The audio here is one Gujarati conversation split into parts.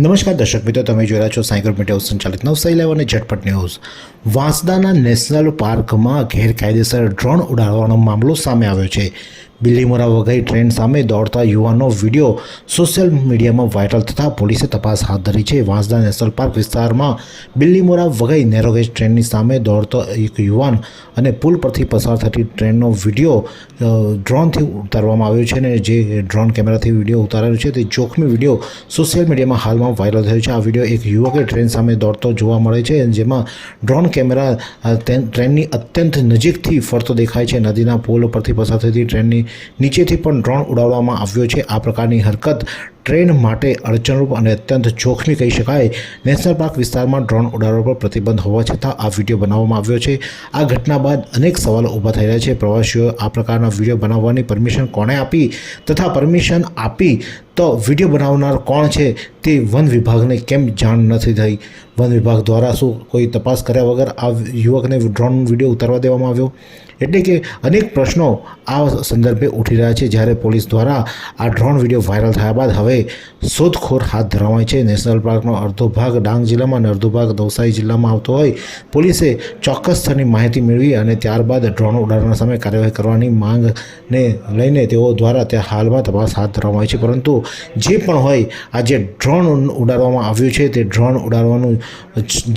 નમસ્કાર દર્શક મિત્રો, તમે રહ્યા છો સાયકલ મીડિયા સંચાલિત નવસારી લાઈવ અને ઝટપટ ન્યૂઝ. વાંસદાના નેશનલ પાર્કમાં ગેરકાયદેસર ડ્રોન ઉડાડવાનો મામલો સામે આવ્યો છે. બિલ્લીમોરા વઘઈ ટ્રેન સામે દોડતા યુવાનો વીડિયો સોશિયલ મીડિયામાં વાયરલ થતાં પોલીસે તપાસ હાથ ધરી છે. વાંસદા નેશનલ પાર્ક વિસ્તારમાં બિલ્લીમોરા વઘઈ નેરોગેજ ટ્રેનની સામે દોડતો એક યુવાન અને પુલ પરથી પસાર થતી ટ્રેનનો વીડિયો ડ્રોનથી ઉતારવામાં આવ્યો છે અને જે ડ્રોન કેમેરાથી વીડિયો ઉતારેલો છે તે જોખમી વીડિયો સોશિયલ મીડિયામાં હાલમાં વાયરલ થયો છે. આ વીડિયો એક યુવકે ટ્રેન સામે દોડતો જોવા મળે છે જેમાં ડ્રોન કેમેરા ટ્રેનની અત્યંત નજીકથી ફરતો દેખાય છે. નદીના પુલ પરથી પસાર થતી ટ્રેનની નીચેથી પણ ડ્રોન ઉડાડવામાં આવ્યો છે. આ પ્રકારની હરકત ટ્રેન માટે અડચણરૂપ અને અત્યંત જોખમી કહી શકાય. નેશનલ પાર્ક વિસ્તારમાં ડ્રોન ઉડાડવા પર પ્રતિબંધ હોવા છતાં આ વીડિયો બનાવવામાં આવ્યો છે. આ ઘટના બાદ અનેક સવાલો ઊભા થઈ રહ્યા છે. પ્રવાસીઓએ આ પ્રકારના વીડિયો બનાવવાની પરમિશન કોણે આપી તથા પરમિશન આપી તો વીડિયો બનાવનાર કોણ છે તે વન વિભાગને કેમ જાણ નથી થઈ? વન વિભાગ દ્વારા શું કોઈ તપાસ કર્યા વગર આ યુવકને ડ્રોન વીડિયો ઉતારવા દેવામાં આવ્યો? એટલે કે અનેક પ્રશ્નો આ સંદર્ભે ઉઠી રહ્યા છે. જ્યારે પોલીસ દ્વારા આ ડ્રોન વીડિયો વાયરલ થયા બાદ હવે શોધખોળ હાથ ધરાવાય છે. નેશનલ પાર્કનો અડધો ભાગ ડાંગ જિલ્લામાં અને અડધો ભાગ નવસારી જિલ્લામાં આવતો હોય. પોલીસે ચોક્કસ સ્થળની માહિતી મેળવી અને ત્યારબાદ ડ્રોન ઉડાડવાના સામે કાર્યવાહી કરવાની માંગને લઈને તેઓ દ્વારા ત્યાં હાલમાં તપાસ હાથ ધરવામાં આવી છે. પરંતુ જે પણ હોય, આ જે ડ્રોન ઉડાડવામાં આવ્યું છે, તે ડ્રોન ઉડાડવાનું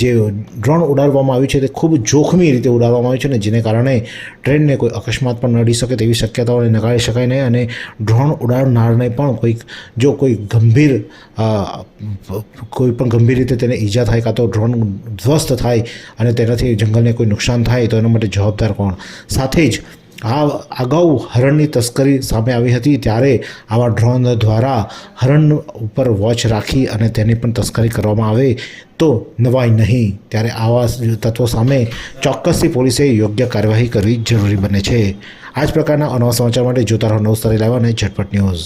જે ડ્રોન ઉડાડવામાં આવ્યું છે, તે ખૂબ જોખમી રીતે ઉડાડવામાં આવ્યું છે અને જેને કારણે ટ્રેનને કોઈ અકસ્માત પણ નડી શકે તેવી શક્યતાઓને નકારી શકાય નહીં અને ડ્રોન ઉડાડનારને પણ કોઈક જો કોઈ ગંભીર કોઈ પણ ગંભીર રીતે તેને ઈજા થાય કાં તો ડ્રોન ધ્વસ્ત થાય અને તેનાથી જંગલને કોઈ નુકસાન થાય, તો એના માટે જવાબદાર કોણ? સાથે જ આ અગાઉ હરણની તસ્કરી સામે આવી હતી, ત્યારે આવા ડ્રોન દ્વારા હરણ ઉપર વોચ રાખી અને તેની પણ તસ્કરી કરવામાં આવે, તો નવાય નહીં. ત્યારે આવા તત્વો સામે ચોક્કસથી પોલીસે યોગ્ય કાર્યવાહી કરવી જરૂરી બને છે. આ જ પ્રકારના અનવા સમાચાર માટે જોતા રહો નવસારી લાઈવ અને ઝટપટ ન્યૂઝ.